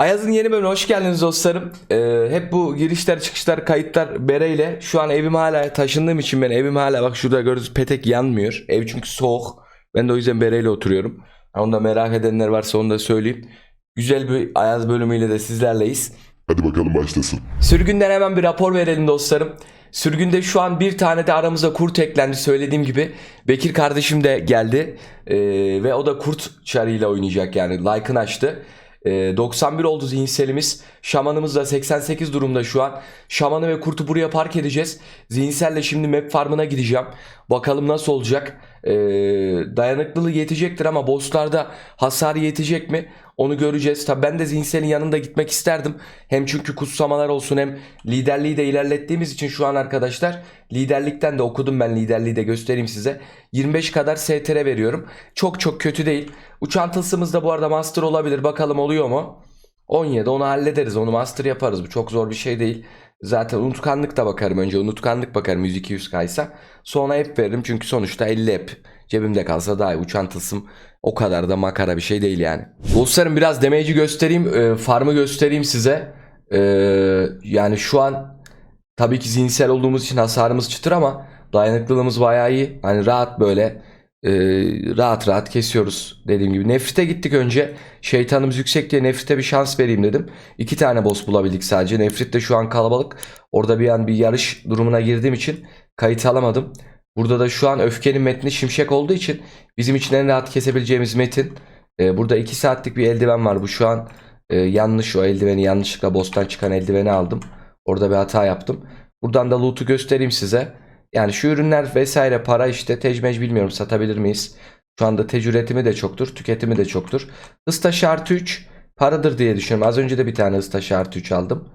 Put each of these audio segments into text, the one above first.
Ayaz'ın yeni bölümüne hoş geldiniz dostlarım. Ee, hep bu girişler çıkışlar kayıtlar bereyle. Şu an evim hala taşındığım için ben evim hala bak şurada gördüğünüz petek yanmıyor. Ev çünkü soğuk. Ben de o yüzden bereyle oturuyorum. Onu da merak edenler varsa onu da söyleyeyim. Güzel bir Ayaz bölümüyle de sizlerleyiz. Hadi bakalım başlasın. Sürgünden hemen bir rapor verelim dostlarım. Sürgünde şu an bir tane de aramıza kurt eklendi söylediğim gibi. Bekir kardeşim de geldi. Ee, ve o da kurt çarıyla oynayacak yani like'ını açtı. Ee, 91 oldu zihinselimiz. Şamanımız da 88 durumda şu an. Şamanı ve kurtu buraya park edeceğiz. Zihinselle şimdi map farmına gideceğim. Bakalım nasıl olacak. Ee, dayanıklılığı yetecektir ama bosslarda hasar yetecek mi? Onu göreceğiz. Tabii ben de zihinselin yanında gitmek isterdim. Hem çünkü kutsamalar olsun hem liderliği de ilerlettiğimiz için şu an arkadaşlar liderlikten de okudum ben liderliği de göstereyim size. 25 kadar STR veriyorum. Çok çok kötü değil. Uçan tılsımız da bu arada master olabilir. Bakalım oluyor mu? 17 onu hallederiz. Onu master yaparız. Bu çok zor bir şey değil. Zaten unutkanlık da bakarım önce. Unutkanlık bakarım 100-200 kaysa. Sonra hep veririm çünkü sonuçta 50 hep. Cebimde kalsa daha iyi. Uçan tılsım o kadar da makara bir şey değil yani. Dostlarım biraz damage'i göstereyim. E, farmı göstereyim size. E, yani şu an tabii ki zihinsel olduğumuz için hasarımız çıtır ama dayanıklılığımız bayağı iyi. Hani rahat böyle e, rahat rahat kesiyoruz dediğim gibi. Nefrite gittik önce. Şeytanımız yüksek diye nefrite bir şans vereyim dedim. İki tane boss bulabildik sadece. Nefrit de şu an kalabalık. Orada bir an bir yarış durumuna girdiğim için kayıt alamadım. Burada da şu an öfkenin metni şimşek olduğu için bizim için en rahat kesebileceğimiz metin. Ee, burada 2 saatlik bir eldiven var. Bu şu an e, yanlış o eldiveni yanlışlıkla boss'tan çıkan eldiveni aldım. Orada bir hata yaptım. Buradan da loot'u göstereyim size. Yani şu ürünler vesaire para işte tecmec bilmiyorum satabilir miyiz? Şu anda tec üretimi de çoktur, tüketimi de çoktur. Taşı artı 3 paradır diye düşünüyorum. Az önce de bir tane hız taşı artı 3 aldım.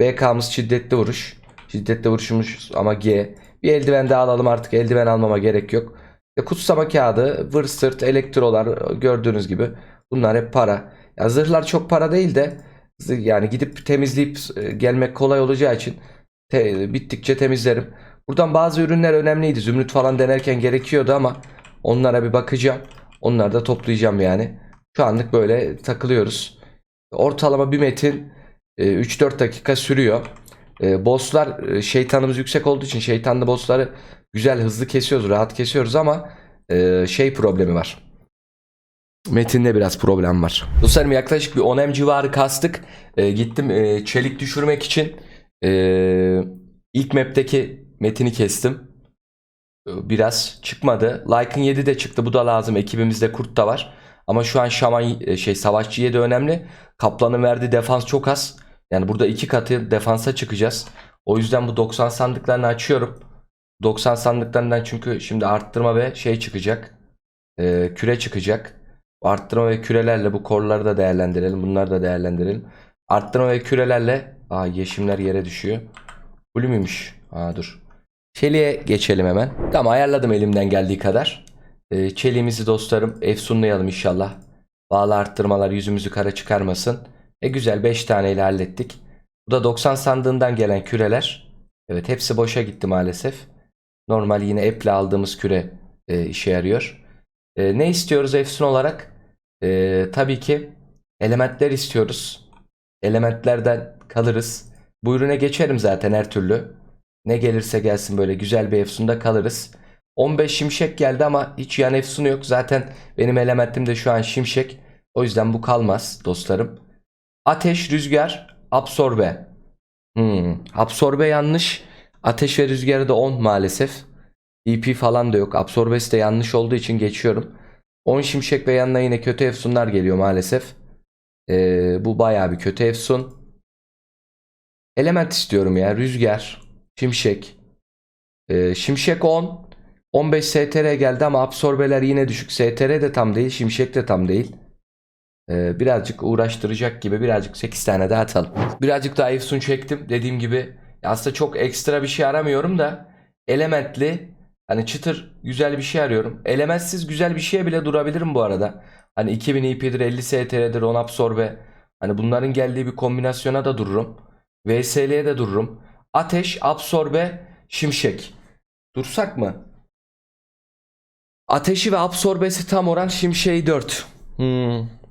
BK'mız şiddetli vuruş. Şiddetli vuruşumuz ama G. Bir eldiven daha alalım artık eldiven almama gerek yok. E, kutsama kağıdı, vır sırt, elektrolar gördüğünüz gibi bunlar hep para. Ya zırhlar çok para değil de yani gidip temizleyip e, gelmek kolay olacağı için te- bittikçe temizlerim. Buradan bazı ürünler önemliydi. Zümrüt falan denerken gerekiyordu ama onlara bir bakacağım. Onları da toplayacağım yani. Şu anlık böyle takılıyoruz. Ortalama bir metin e, 3-4 dakika sürüyor. E, bosslar şeytanımız yüksek olduğu için şeytanlı bossları güzel hızlı kesiyoruz, rahat kesiyoruz ama e, şey problemi var. Metinde biraz problem var. Dostlarım yaklaşık bir 10M civarı kastık. E, gittim e, çelik düşürmek için e, ilk map'teki metini kestim. E, Biraz çıkmadı. Like'ın 7 de çıktı. Bu da lazım. Ekibimizde kurt da var. Ama şu an şaman e, şey savaşçı 7 önemli. Kaplanın verdiği defans çok az. Yani burada iki katı defansa çıkacağız. O yüzden bu 90 sandıklarını açıyorum. 90 sandıklarından çünkü şimdi arttırma ve şey çıkacak. E, küre çıkacak. Arttırma ve kürelerle bu korları da değerlendirelim. Bunları da değerlendirelim. Arttırma ve kürelerle Aa yeşimler yere düşüyor. Blue muymuş? Aa dur. Çeliğe geçelim hemen. Tamam ayarladım elimden geldiği kadar. Ee, çeliğimizi dostlarım efsunlayalım inşallah. Bağlı arttırmalar yüzümüzü kara çıkarmasın. E güzel 5 taneyle hallettik. Bu da 90 sandığından gelen küreler. Evet hepsi boşa gitti maalesef. Normal yine eple aldığımız küre e, işe yarıyor. E, ne istiyoruz efsun olarak? E, tabii ki elementler istiyoruz. Elementlerden kalırız. Bu ürüne geçerim zaten her türlü. Ne gelirse gelsin böyle güzel bir efsunda kalırız. 15 şimşek geldi ama hiç yan efsunu yok. Zaten benim elementim de şu an şimşek. O yüzden bu kalmaz dostlarım. Ateş, rüzgar, absorbe. Hmm, absorbe yanlış. Ateş ve rüzgarı da 10 maalesef. EP falan da yok. Absorbesi de yanlış olduğu için geçiyorum. 10 şimşek ve yanına yine kötü efsunlar geliyor maalesef. Ee, bu bayağı bir kötü efsun. Element istiyorum ya. Rüzgar, şimşek. Ee, şimşek 10. 15 STR geldi ama absorbeler yine düşük. STR de tam değil, şimşek de tam değil. Ee, birazcık uğraştıracak gibi birazcık 8 tane daha atalım. Birazcık daha efsun çektim. Dediğim gibi aslında çok ekstra bir şey aramıyorum da elementli hani çıtır güzel bir şey arıyorum. Elementsiz güzel bir şeye bile durabilirim bu arada. Hani 2000 IP'dir 50 STR'dir 10 absorbe. Hani bunların geldiği bir kombinasyona da dururum. VSL'ye de dururum. Ateş, absorbe, şimşek. Dursak mı? Ateşi ve absorbesi tam oran şimşeği 4. Hmm.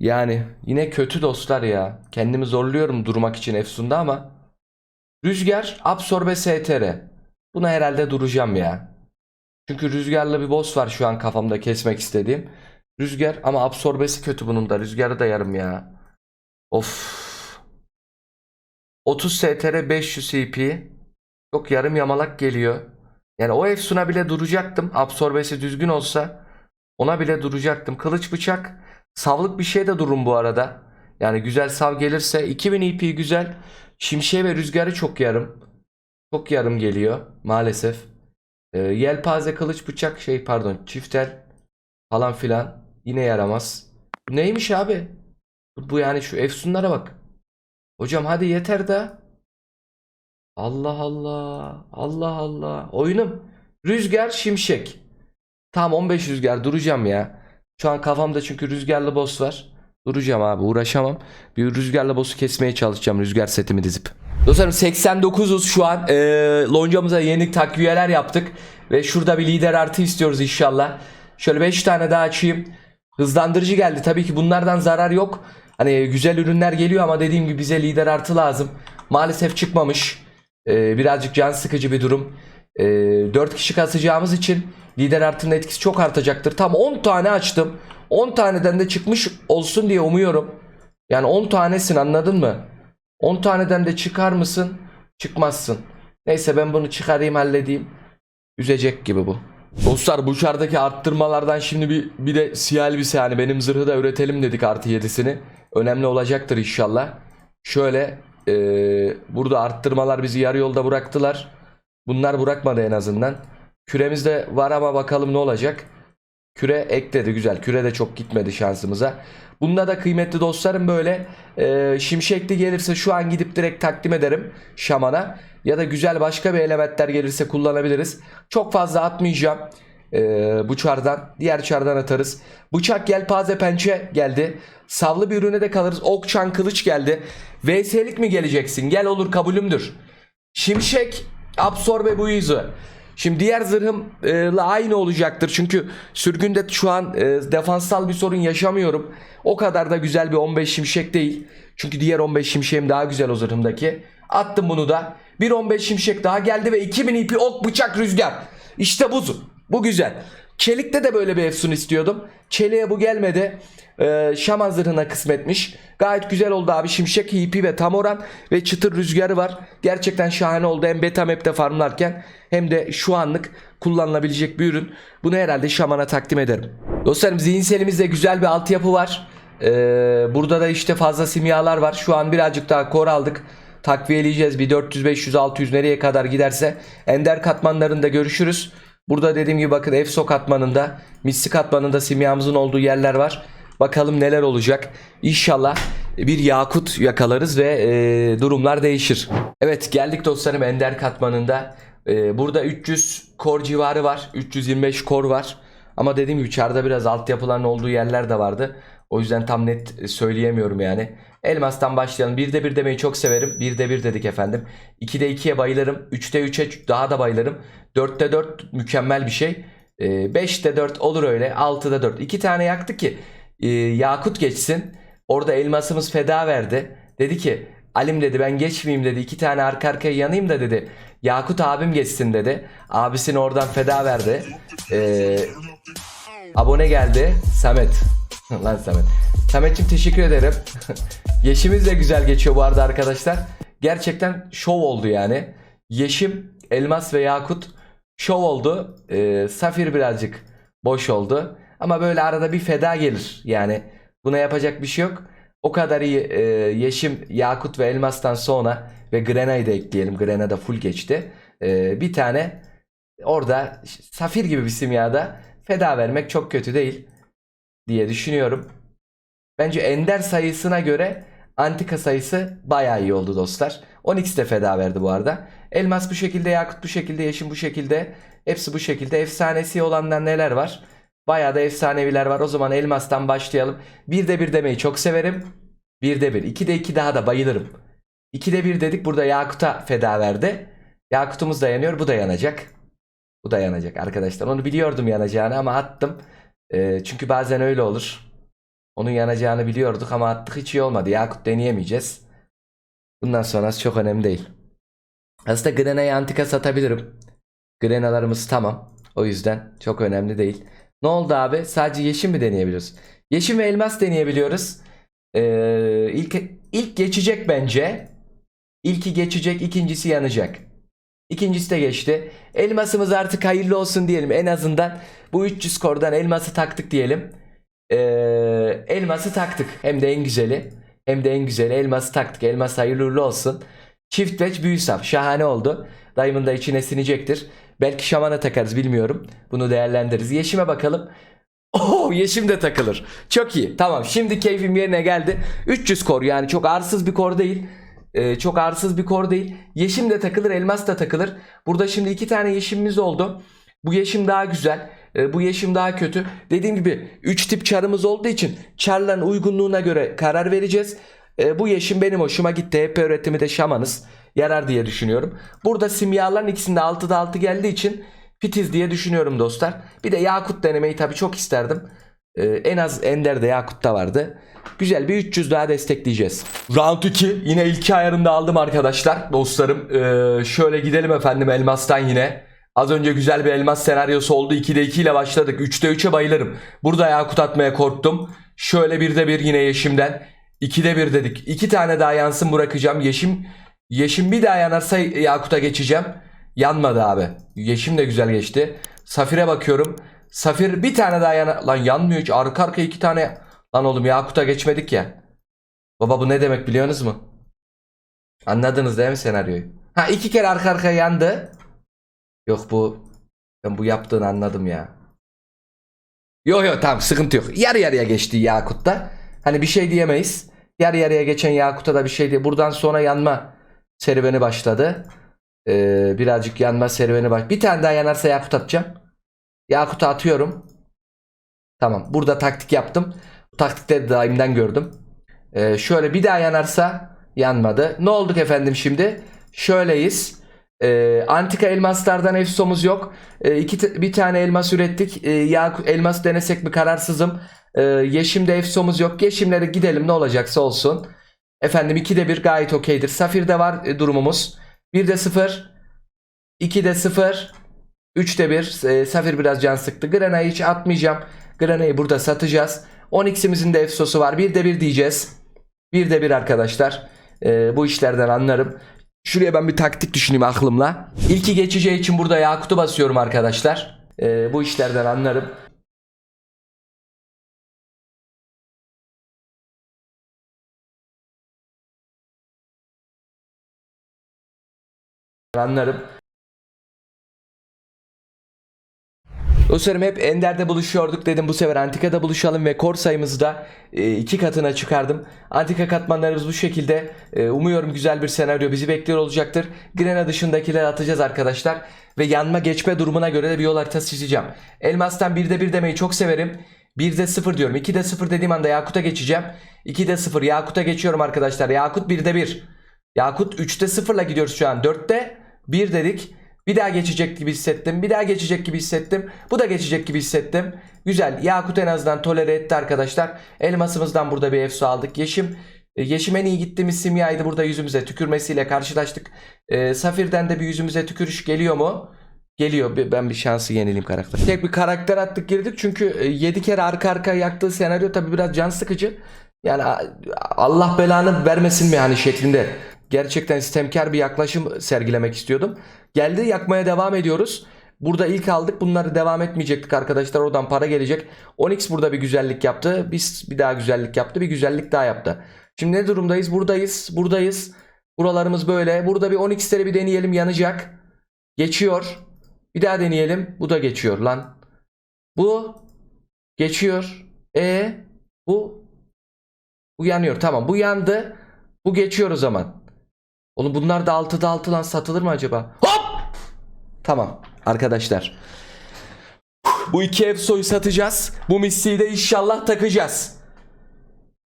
Yani yine kötü dostlar ya. Kendimi zorluyorum durmak için Efsun'da ama. Rüzgar, Absorbe STR. Buna herhalde duracağım ya. Çünkü rüzgarlı bir boss var şu an kafamda kesmek istediğim. Rüzgar ama absorbesi kötü bunun da. Rüzgarı da yarım ya. Of. 30 STR 500 CP. Çok yarım yamalak geliyor. Yani o Efsun'a bile duracaktım. Absorbesi düzgün olsa ona bile duracaktım. Kılıç bıçak savlık bir şey de durun bu arada. Yani güzel sav gelirse 2000 EP güzel. Şimşeği ve rüzgarı çok yarım. Çok yarım geliyor maalesef. Ee, yelpaze kılıç bıçak şey pardon çiftel falan filan yine yaramaz. Neymiş abi? Bu, bu yani şu efsunlara bak. Hocam hadi yeter da. Allah Allah. Allah Allah. Oyunum. Rüzgar şimşek. Tamam 15 rüzgar duracağım ya. Şu an kafamda çünkü rüzgarlı boss var. Duracağım abi uğraşamam. Bir rüzgarlı boss'u kesmeye çalışacağım rüzgar setimi dizip. Dostlarım 89'uz şu an. Ee, loncamıza yeni takviyeler yaptık. Ve şurada bir lider artı istiyoruz inşallah. Şöyle 5 tane daha açayım. Hızlandırıcı geldi. Tabii ki bunlardan zarar yok. Hani güzel ürünler geliyor ama dediğim gibi bize lider artı lazım. Maalesef çıkmamış. Ee, birazcık can sıkıcı bir durum. Ee, 4 kişi kasacağımız için lider artının etkisi çok artacaktır. Tam 10 tane açtım. 10 taneden de çıkmış olsun diye umuyorum. Yani 10 tanesin anladın mı? 10 taneden de çıkar mısın? Çıkmazsın. Neyse ben bunu çıkarayım halledeyim. Üzecek gibi bu. Dostlar bu çardaki arttırmalardan şimdi bir, bir de siyah elbise yani benim zırhı da üretelim dedik artı 7'sini. Önemli olacaktır inşallah. Şöyle eee, burada arttırmalar bizi yarı yolda bıraktılar. Bunlar bırakmadı en azından. Küremiz de var ama bakalım ne olacak. Küre ekledi güzel. Küre de çok gitmedi şansımıza. Bunda da kıymetli dostlarım böyle e, şimşekli gelirse şu an gidip direkt takdim ederim şamana. Ya da güzel başka bir elementler gelirse kullanabiliriz. Çok fazla atmayacağım e, bu çardan. Diğer çardan atarız. Bıçak yelpaze pençe geldi. Savlı bir ürüne de kalırız. Ok çan kılıç geldi. VS'lik mi geleceksin? Gel olur kabulümdür. Şimşek absorbe bu yüzü. Şimdi diğer zırhımla aynı olacaktır. Çünkü sürgünde şu an e, defanssal bir sorun yaşamıyorum. O kadar da güzel bir 15 şimşek değil. Çünkü diğer 15 şimşeğim daha güzel o zırhımdaki. Attım bunu da. Bir 15 şimşek daha geldi ve 2000 ipi ok bıçak rüzgar. İşte bu. Bu güzel. Çelik'te de böyle bir efsun istiyordum. Çelik'e bu gelmedi. Ee, Şaman zırhına kısmetmiş. Gayet güzel oldu abi. Şimşek hipi ve tam oran ve çıtır rüzgarı var. Gerçekten şahane oldu. Hem beta map'te farmlarken hem de şu anlık kullanılabilecek bir ürün. Bunu herhalde Şaman'a takdim ederim. Dostlarım zihinselimizde güzel bir altyapı var. Ee, burada da işte fazla simyalar var. Şu an birazcık daha kor aldık. Takviyeleyeceğiz. Bir 400, 500, 600 nereye kadar giderse. Ender katmanlarında görüşürüz. Burada dediğim gibi bakın EFSO katmanında, Missi katmanında simyamızın olduğu yerler var. Bakalım neler olacak. İnşallah bir yakut yakalarız ve e, durumlar değişir. Evet geldik dostlarım Ender katmanında. E, burada 300 kor civarı var. 325 kor var. Ama dediğim gibi çarda biraz altyapıların olduğu yerler de vardı. O yüzden tam net söyleyemiyorum yani. Elmas'tan başlayalım. 1'de 1 demeyi çok severim. 1'de 1 dedik efendim. 2'de 2'ye bayılırım. 3'te 3'e daha da bayılırım. 4'te 4 mükemmel bir şey. 5'te 4 olur öyle. 6'da 4. 2 tane yaktı ki e, Yakut geçsin. Orada elmasımız feda verdi. Dedi ki Alim dedi ben geçmeyeyim dedi. İki tane arka arkaya yanayım da dedi. Yakut abim geçsin dedi. Abisini oradan feda verdi. Ee, abone geldi. Samet. Lan Samet. Samet'ciğim teşekkür ederim. Yeşimiz de güzel geçiyor bu arada arkadaşlar. Gerçekten şov oldu yani. Yeşim, elmas ve yakut şov oldu. Ee, safir birazcık boş oldu. Ama böyle arada bir feda gelir. Yani buna yapacak bir şey yok. O kadar iyi e, yeşim, yakut ve elmastan sonra ve grena'yı da ekleyelim. Grena da full geçti. E, bir tane orada safir gibi bir simyada feda vermek çok kötü değil diye düşünüyorum. Bence ender sayısına göre antika sayısı bayağı iyi oldu dostlar. Onyx de feda verdi bu arada. Elmas bu şekilde, yakut bu şekilde, yeşim bu şekilde. Hepsi bu şekilde. Efsanesi olanlar neler var? Bayağı da efsaneviler var. O zaman elmastan başlayalım. Bir de bir demeyi çok severim. Bir de bir. İki de iki daha da bayılırım. İki de bir dedik. Burada Yakut'a feda verdi. Yakut'umuz da yanıyor. Bu da yanacak. Bu da yanacak arkadaşlar. Onu biliyordum yanacağını ama attım. Ee, çünkü bazen öyle olur. Onun yanacağını biliyorduk ama attık hiç iyi olmadı. Yakut deneyemeyeceğiz. Bundan sonrası çok önemli değil. Aslında Grena'yı antika satabilirim. Grenalarımız tamam. O yüzden çok önemli değil. Ne oldu abi? Sadece yeşim mi deneyebiliyoruz? Yeşim ve elmas deneyebiliyoruz. Ee, ilk, ilk geçecek bence. İlki geçecek, ikincisi yanacak. İkincisi de geçti. Elmasımız artık hayırlı olsun diyelim. En azından bu 300 kordan elması taktık diyelim. Ee, elması taktık. Hem de en güzeli. Hem de en güzeli elması taktık. Elmas hayırlı uğurlu olsun. Çift veç büyü saf. Şahane oldu. Dayımın da içine sinecektir. Belki şamana takarız bilmiyorum. Bunu değerlendiririz. Yeşime bakalım. Oo yeşim de takılır. Çok iyi. Tamam şimdi keyfim yerine geldi. 300 kor yani çok arsız bir kor değil. Ee, çok arsız bir kor değil. Yeşim de takılır, elmas da takılır. Burada şimdi iki tane yeşimimiz oldu. Bu yeşim daha güzel. Ee, bu yeşim daha kötü. Dediğim gibi 3 tip çarımız olduğu için çarların uygunluğuna göre karar vereceğiz. Ee, bu yeşim benim hoşuma gitti. HP öğretimi de şamanız. Yarar diye düşünüyorum. Burada simyaların ikisinde 6'da 6 geldiği için fitiz diye düşünüyorum dostlar. Bir de Yakut denemeyi tabii çok isterdim. Ee, en az Ender'de Yakut'ta vardı. Güzel bir 300 daha destekleyeceğiz. Round 2 yine ilk ayarında aldım arkadaşlar dostlarım. Şöyle gidelim efendim elmastan yine. Az önce güzel bir elmas senaryosu oldu. 2'de 2 ile başladık. 3'te 3'e bayılırım. Burada Yakut atmaya korktum. Şöyle 1'de 1 yine Yeşim'den. 2'de 1 dedik. 2 tane daha yansın bırakacağım. Yeşim Yeşim bir daha yanarsa Yakut'a geçeceğim. Yanmadı abi. Yeşim de güzel geçti. Safir'e bakıyorum. Safir bir tane daha yana... Lan yanmıyor hiç. Arka arka iki tane... Lan oğlum Yakut'a geçmedik ya. Baba bu ne demek biliyorsunuz mu? Anladınız değil mi senaryoyu? Ha iki kere arka arkaya yandı. Yok bu... Ben bu yaptığını anladım ya. Yok yok tamam sıkıntı yok. Yarı yarıya geçti Yakut'ta. Hani bir şey diyemeyiz. Yarı yarıya geçen Yakut'a da bir şey diye. Buradan sonra yanma serüveni başladı. Ee, birazcık yanma serüveni baş. Bir tane daha yanarsa Yakut atacağım. Yakut'a atıyorum. Tamam. Burada taktik yaptım. Bu taktikleri daimden gördüm. Ee, şöyle bir daha yanarsa yanmadı. Ne olduk efendim şimdi? Şöyleyiz. Ee, antika elmaslardan efsomuz yok. Ee, iki bir tane elmas ürettik. Ee, Yakut elmas denesek mi kararsızım. Ee, yeşimde efsomuz yok. Yeşimlere gidelim ne olacaksa olsun. Efendim 2'de 1 gayet okeydir. Safir'de var e, durumumuz. 1'de 0. 2'de 0. 3'te 1. E, Safir biraz can sıktı. Grana'yı hiç atmayacağım. Grana'yı burada satacağız. 10x'imizin de efsosu var. 1'de 1 diyeceğiz. 1'de 1 arkadaşlar. E, bu işlerden anlarım. Şuraya ben bir taktik düşüneyim aklımla. İlki geçeceği için burada Yakut'u basıyorum arkadaşlar. E, bu işlerden anlarım. Anlarım. Dostlarım hep Ender'de buluşuyorduk dedim bu sefer Antika'da buluşalım ve kor sayımızı da e, iki katına çıkardım. Antika katmanlarımız bu şekilde. E, umuyorum güzel bir senaryo bizi bekliyor olacaktır. Grena dışındakileri atacağız arkadaşlar. Ve yanma geçme durumuna göre de bir yol haritası çizeceğim. Elmas'tan 1'de 1 demeyi çok severim. 1'de 0 diyorum. 2'de 0 dediğim anda Yakut'a geçeceğim. 2'de 0 Yakut'a geçiyorum arkadaşlar. Yakut 1'de 1. Yakut 3'te 0'la gidiyoruz şu an. 4'te 1 dedik. Bir daha geçecek gibi hissettim. Bir daha geçecek gibi hissettim. Bu da geçecek gibi hissettim. Güzel. Yakut en azından tolere etti arkadaşlar. Elmasımızdan burada bir efsu aldık. Yeşim e, Yeşim en iyi gittiğimiz simyaydı. Burada yüzümüze tükürmesiyle karşılaştık. E, Safir'den de bir yüzümüze tükürüş geliyor mu? Geliyor. Ben bir şansı yenileyim karakter. Tek bir karakter attık girdik. Çünkü 7 kere arka arkaya yaktığı senaryo tabi biraz can sıkıcı. Yani Allah belanı vermesin mi hani şeklinde. Gerçekten istemkar bir yaklaşım sergilemek istiyordum. Geldi yakmaya devam ediyoruz. Burada ilk aldık. Bunları devam etmeyecektik arkadaşlar. Oradan para gelecek. Onyx burada bir güzellik yaptı. Biz bir daha güzellik yaptı. Bir güzellik daha yaptı. Şimdi ne durumdayız? Buradayız. Buradayız. Buralarımız böyle. Burada bir Onyx'leri bir deneyelim. Yanacak. Geçiyor. Bir daha deneyelim. Bu da geçiyor lan. Bu geçiyor. E bu bu yanıyor. Tamam. Bu yandı. Bu geçiyor o zaman. Oğlum bunlar da 6'da 6 lan satılır mı acaba? Hop! Tamam arkadaşlar. Bu iki Efso'yu satacağız. Bu missiyi de inşallah takacağız.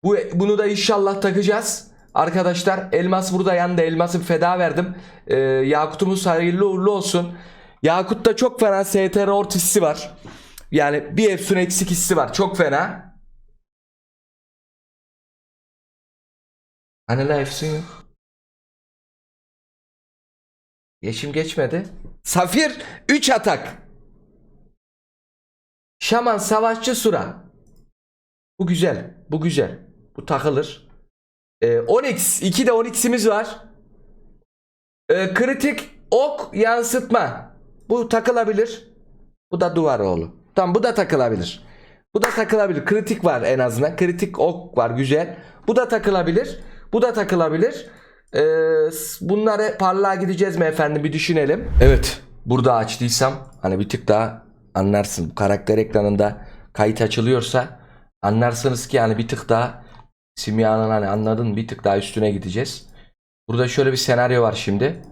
Bu bunu da inşallah takacağız. Arkadaşlar elmas burada yandı. Elması feda verdim. Ee, Yakut'umuz hayırlı uğurlu olsun. Yakut'ta çok fena STR ort hissi var. Yani bir Efsun eksik hissi var. Çok fena. Hani la Efsun yok. Yeşim geçmedi. Safir 3 atak. Şaman savaşçı sura. Bu güzel. Bu güzel. Bu takılır. Ee, Onyx. 2 de Onyx'imiz var. Ee, kritik ok yansıtma. Bu takılabilir. Bu da duvar oğlu. Tamam bu da takılabilir. Bu da takılabilir. Kritik var en azından. Kritik ok var güzel. Bu da takılabilir. Bu da takılabilir. Ee, bunları parlağa gideceğiz mi efendim bir düşünelim. Evet. Burada açtıysam hani bir tık daha anlarsın. Bu karakter ekranında kayıt açılıyorsa anlarsınız ki yani bir tık daha simyanın hani anladın bir tık daha üstüne gideceğiz. Burada şöyle bir senaryo var şimdi.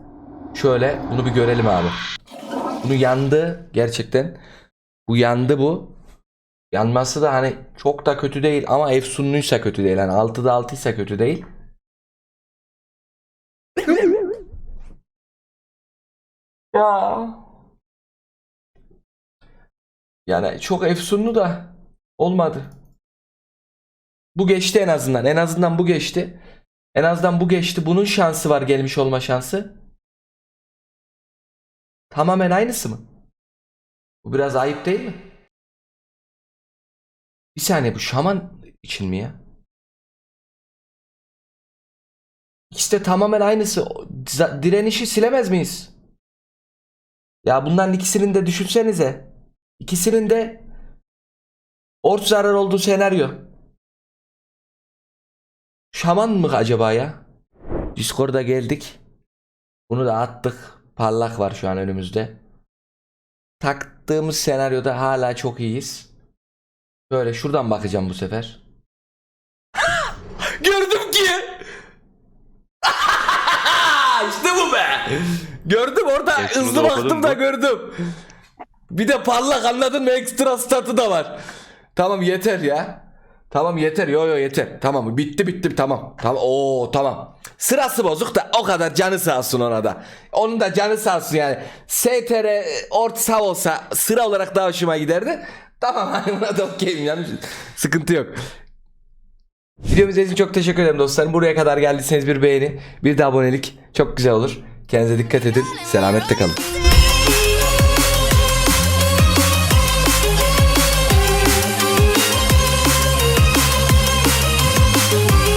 Şöyle bunu bir görelim abi. Bunu yandı gerçekten. Bu yandı bu. Yanması da hani çok da kötü değil ama efsunluysa kötü değil. Hani 6'da 6'ysa kötü değil. Ya. Yani çok efsunlu da olmadı. Bu geçti en azından. En azından bu geçti. En azından bu geçti. Bunun şansı var gelmiş olma şansı. Tamamen aynısı mı? Bu biraz ayıp değil mi? Bir saniye bu şaman için mi ya? İkisi de tamamen aynısı. Direnişi silemez miyiz? Ya bunların ikisinin de düşünsenize. İkisinin de ort zarar olduğu senaryo. Şaman mı acaba ya? Discord'a geldik. Bunu da attık. Parlak var şu an önümüzde. Taktığımız senaryoda hala çok iyiyiz. Böyle şuradan bakacağım bu sefer. Gördüm ki. işte bu be. Gördüm orada Geçti bunu hızlı baktım da mu? gördüm. Bir de parlak anladın mı? Ekstra statı da var. Tamam yeter ya. Tamam yeter. Yo yo yeter. Tamam bitti bitti tamam. Tamam. Oo tamam. Sırası bozuk da o kadar canı sağ olsun ona da. Onun da canı sağ olsun yani. STR ort sağ olsa sıra olarak daha hoşuma giderdi. Tamam buna da okeyim yani. Sıkıntı yok. Videomu izlediğiniz için çok teşekkür ederim dostlarım. Buraya kadar geldiyseniz bir beğeni, bir de abonelik çok güzel olur. Kendinize dikkat edin. Selametle kalın.